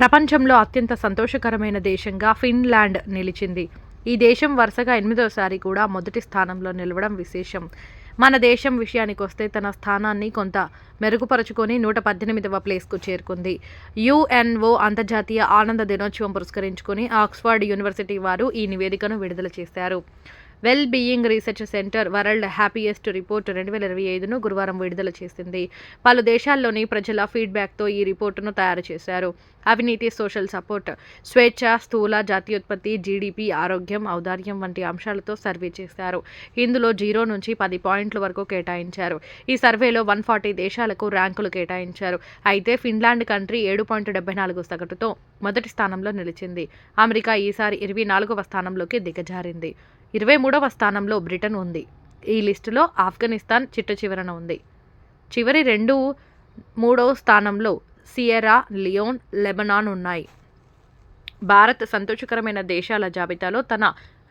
ప్రపంచంలో అత్యంత సంతోషకరమైన దేశంగా ఫిన్లాండ్ నిలిచింది. ఈ దేశం వరుసగా ఎనిమిదోసారి కూడా మొదటి స్థానంలో నిలవడం విశేషం. మన దేశం విషయానికి వస్తే తన స్థానాన్ని కొంత మెరుగుపరుచుకొని నూట పద్దెనిమిదవ ప్లేస్కు చేరుకుంది. యుఎన్ఓ అంతర్జాతీయ ఆనంద దినోత్సవం పురస్కరించుకొని ఆక్స్ఫర్డ్ యూనివర్సిటీ వారు ఈ నివేదికను విడుదల చేశారు. Well being research centre world happiest report రెండు వేల ఇరవై ఐదును గురువారం విడుదల చేసింది. పలు దేశాల్లోని ప్రజల ఫీడ్బ్యాక్తో ఈ రిపోర్టును తయారు చేశారు. అవినీతి సోషల్ సపోర్ట్ స్వేచ్ఛ స్థూల జాతీయోత్పత్తి జీడిపి ఆరోగ్యం ఔదార్యం వంటి అంశాలతో సర్వే చేశారు. ఇందులో జీరో నుంచి పది పాయింట్ల వరకు కేటాయించారు. ఈ సర్వేలో వన్ ఫార్టీ దేశాలకు ర్యాంకులు కేటాయించారు. అయితే ఫిన్లాండ్ కంట్రీ ఏడు పాయింట్ డెబ్బై నాలుగు సగటుతో మొదటి స్థానంలో నిలిచింది. అమెరికా ఈసారి ఇరవై నాలుగవ స్థానంలోకి దిగజారింది. ఇరవై మూడవ స్థానంలో బ్రిటన్ ఉంది. ఈ లిస్టులో ఆఫ్ఘనిస్తాన్ చిట్ట చివరన ఉంది. చివరి రెండు మూడవ స్థానంలో సియరా లియోన్ లెబనాన్ ఉన్నాయి. భారత్ సంతోషకరమైన దేశాల జాబితాలో తన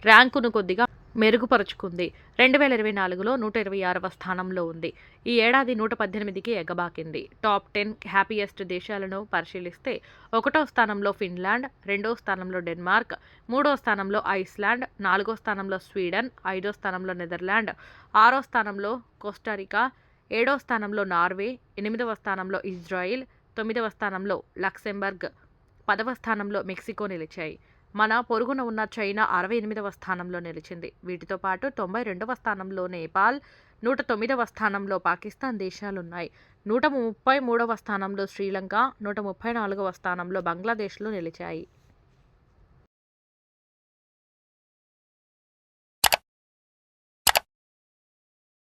ర్యాంకును కొద్దిగా మెరుగుపరుచుకుంది. రెండు వేల ఇరవై నాలుగులో నూట ఇరవై ఆరవ స్థానంలో ఉంది. ఈ ఏడాది నూట పద్దెనిమిదికి ఎగబాకింది. టాప్ టెన్ హ్యాపీయెస్ట్ దేశాలను పరిశీలిస్తే ఒకటో స్థానంలో ఫిన్లాండ్ రెండో స్థానంలో డెన్మార్క్ మూడో స్థానంలో ఐస్లాండ్ నాలుగో స్థానంలో స్వీడన్ ఐదో స్థానంలో నెదర్లాండ్ ఆరో స్థానంలో కోస్టారికా ఏడో స్థానంలో నార్వే ఎనిమిదవ స్థానంలో ఇజ్రాయిల్ తొమ్మిదవ స్థానంలో లక్సెంబర్గ్ పదవ స్థానంలో మెక్సికో నిలిచాయి. మన పొరుగున ఉన్న చైనా అరవై ఎనిమిదవ స్థానంలో నిలిచింది. వీటితో పాటు తొంభై రెండవ స్థానంలో నేపాల్ నూట తొమ్మిదవ స్థానంలో పాకిస్తాన్ దేశాలున్నాయి. నూట ముప్పై మూడవ స్థానంలో శ్రీలంక నూట ముప్పై నాలుగవ స్థానంలో బంగ్లాదేశ్లు నిలిచాయి.